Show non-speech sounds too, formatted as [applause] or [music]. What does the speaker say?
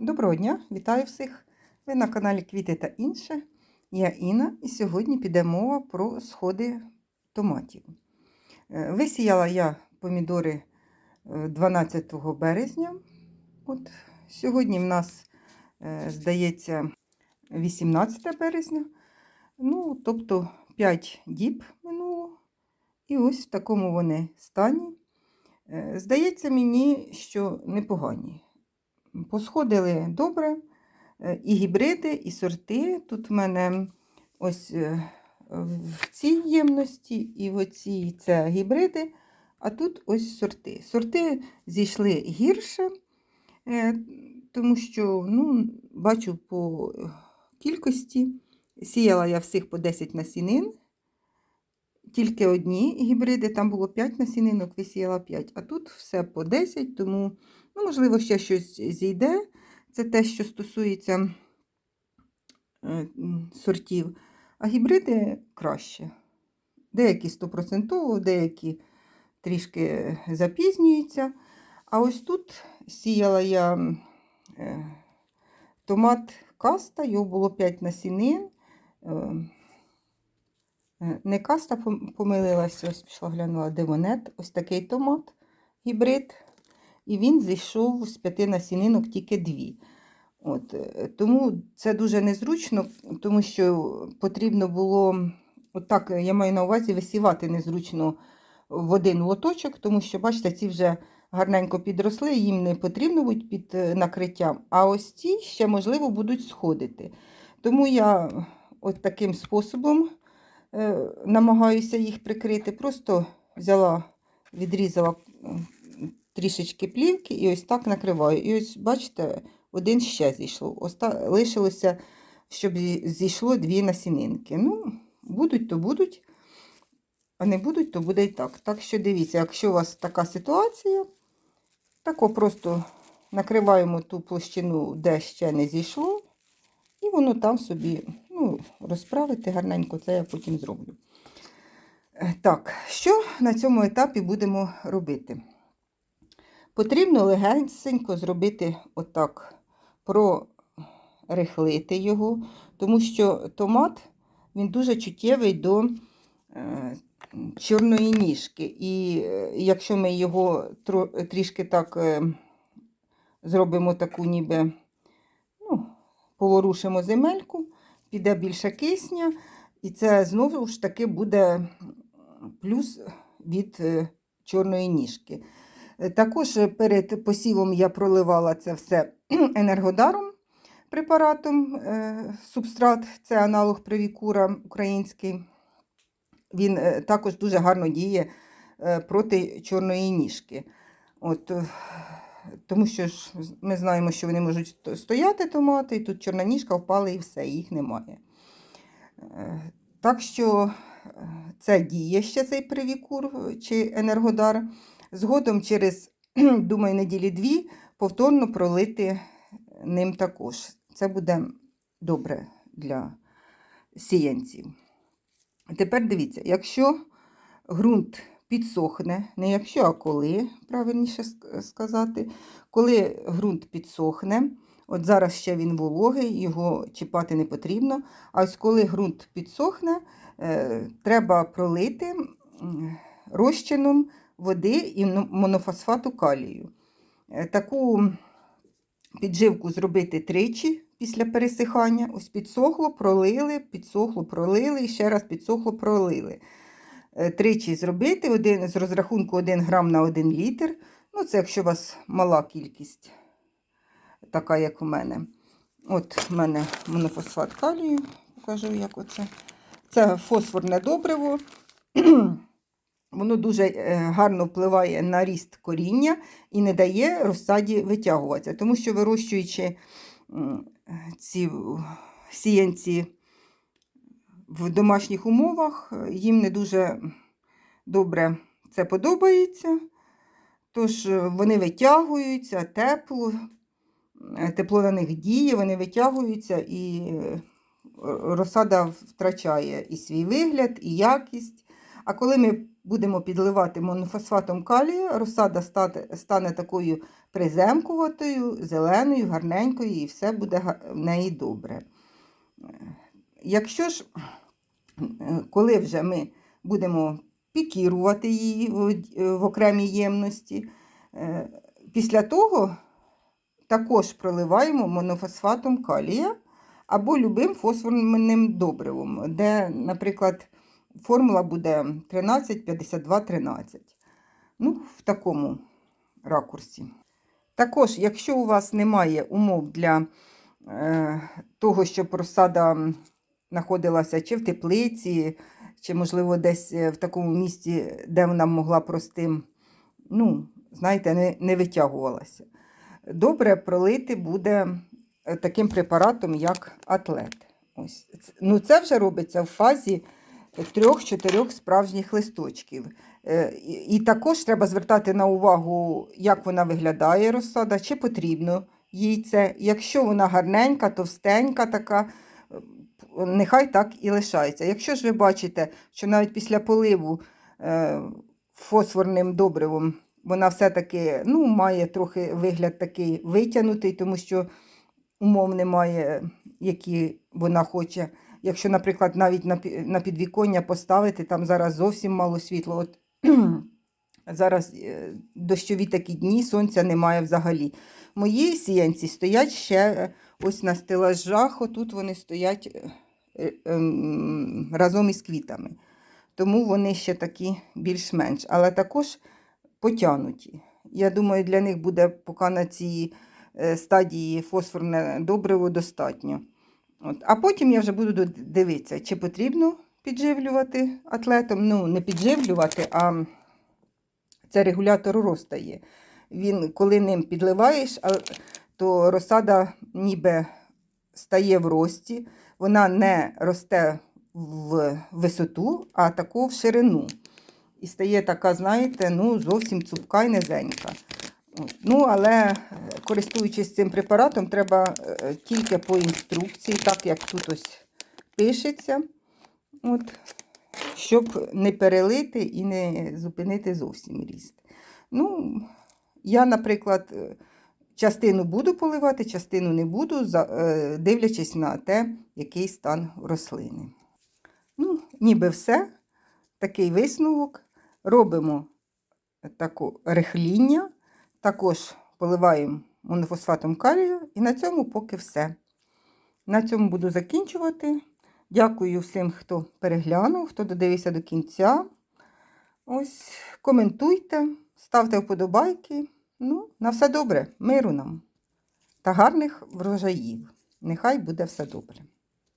Доброго дня, вітаю всіх! Ви на каналі Квіти та інше. Я Інна, і сьогодні піде мова про сходи томатів. Е, Висіяла я помідори е, 12 березня. От, сьогодні в нас, е, здається, 18 березня. Ну, тобто 5 діб минуло. І ось в такому вони стані. Е, Здається мені, що непогані. Посходили добре. Е, І гібриди, і сорти. Тут в мене ось е, в цій ємності і в оцій це гібриди, а тут ось сорти. Сорти зійшли гірше, е, тому що ну, бачу по кількості. Сіяла я всіх по 10 насінин. Тільки одні гібриди, там було 5 насінинок, висіяла 5, а тут все по 10, тому, ну, можливо, ще щось зійде. Це те, що стосується е, сортів. А гібриди краще. Деякі стопроцентово, деякі трішки запізнюються. А ось тут сіяла я е, томат каста, його було 5 насінин. Е, е, Не каста пом- помилилася, ось пішла глянула дивонет. Ось такий томат, гібрид. І він зійшов з п'яти насінинок тільки дві. От, е, тому це дуже незручно, тому що потрібно було, отак я маю на увазі висівати незручно в один лоточок, тому що, бачите, ці вже гарненько підросли, їм не потрібно бути під е, накриттям, а ось ці ще, можливо, будуть сходити. Тому я от таким способом е, намагаюся їх прикрити. Просто взяла, відрізала трішечки плівки і ось так накриваю. І ось, бачите, один ще зійшло. Оста... Лишилося, щоб зійшло дві насінинки. Ну, будуть, то будуть, а не будуть, то буде і так. Так що дивіться, якщо у вас така ситуація, тако просто накриваємо ту площину, де ще не зійшло, і воно там собі розправити гарненько, це я потім зроблю. Е, Так, що на цьому етапі будемо робити? Потрібно легенько зробити отак, прорихлити його, тому що томат він дуже чуттєвий до е, чорної ніжки. І е, якщо ми його трішки так зробимо таку, ніби ну, поворушимо земельку, піде більше кисня, і це знову ж таки буде плюс від е, чорної ніжки. Е, Також перед посівом я проливала це все [clears throat] енергодаром препаратом. е, Субстрат це аналог привікура український. Він також дуже гарно діє проти чорної ніжки. От, тому що ж ми знаємо, що вони можуть стояти томати, і тут чорна ніжка впала і все, їх немає. Е, Так що е, це діє ще цей привікур чи енергодар. Згодом через, думаю, неділі дві повторно пролити ним також. Це буде добре для сіянців. Тепер дивіться, якщо ґрунт підсохне, не якщо, а коли, правильніше сказати, коли ґрунт підсохне, от зараз ще він вологий, його чіпати не потрібно. А ось коли ґрунт підсохне, е, треба пролити розчином води і монофосфату калію. Е, Таку підживку зробити тричі після пересихання. Ось підсохло, пролили, підсохло, пролили, і ще раз підсохло, пролили. Е, Тричі зробити один, з розрахунку 1 грам на 1 літр. Ну, це якщо у вас мала кількість, така, як у мене. От у мене монофосфат калію, покажу, як оце. Це фосфорне добриво. [clears throat] Воно дуже е, гарно впливає на ріст коріння і не дає розсаді витягуватися. Тому що вирощуючи ці сіянці в домашніх умовах, їм не дуже добре це подобається. Тож е, вони витягуються, тепло, е, тепло на них діє, вони витягуються і е, розсада втрачає і свій вигляд, і якість. А коли ми будемо підливати монофосфатом калію, розсада стане такою приземкуватою, зеленою, гарненькою, і все буде в неї добре. Якщо ж, коли вже ми будемо пікірувати її в, окремій ємності, е, після того також проливаємо монофосфатом калія або любим фосфорним добривом, де, наприклад, формула буде 13, 52, 13. Ну, в такому ракурсі. Також, якщо у вас немає умов для е, того, щоб розсада знаходилася чи в теплиці, чи, можливо, десь е, в такому місці, де вона могла простим, ну, знаєте, не, не витягувалася. Добре пролити буде е, таким препаратом, як атлет. Ось. Ну, це вже робиться в фазі трьох-чотирьох справжніх листочків. Е, І, також треба звертати на увагу, як вона виглядає розсада, чи потрібно їй це. Якщо вона гарненька, товстенька така, нехай так і лишається. Якщо ж ви бачите, що навіть після поливу е, фосфорним добривом вона все-таки ну, має трохи вигляд такий витягнутий, тому що умов немає, які вона хоче. Якщо, наприклад, навіть на, підвіконня поставити, там зараз зовсім мало світла. От зараз е, дощові такі дні, сонця немає взагалі. Мої сіянці стоять ще е, ось на стелажах, отут вони стоять е, ем, разом із квітами. Тому вони ще такі більш-менш, але також потягнуті. Я думаю, для них буде поки на цій стадії фосфорне добриво достатньо. От. А потім я вже буду дивитися, чи потрібно підживлювати атлетом. Ну, не підживлювати, а це регулятор росту є. Він, коли ним підливаєш, то розсада ніби стає в рості, вона не росте в висоту, а таку в ширину. І стає така, знаєте, ну, зовсім цупка і низенька. Ну, але е, користуючись цим препаратом, треба е, тільки по інструкції, так як тут ось пишеться, от, щоб не перелити і не зупинити зовсім ріст. Ну, я, наприклад, е, частину буду поливати, частину не буду, е, дивлячись на те, який стан рослини. Ну, ніби все. Такий висновок. Робимо таке рихління, також поливаємо монофосфатом калію, і на цьому поки все. На цьому буду закінчувати. Дякую всім, хто переглянув, хто додивився до кінця. Ось, коментуйте, ставте вподобайки. Ну, на все добре, миру нам та гарних врожаїв. Нехай буде все добре.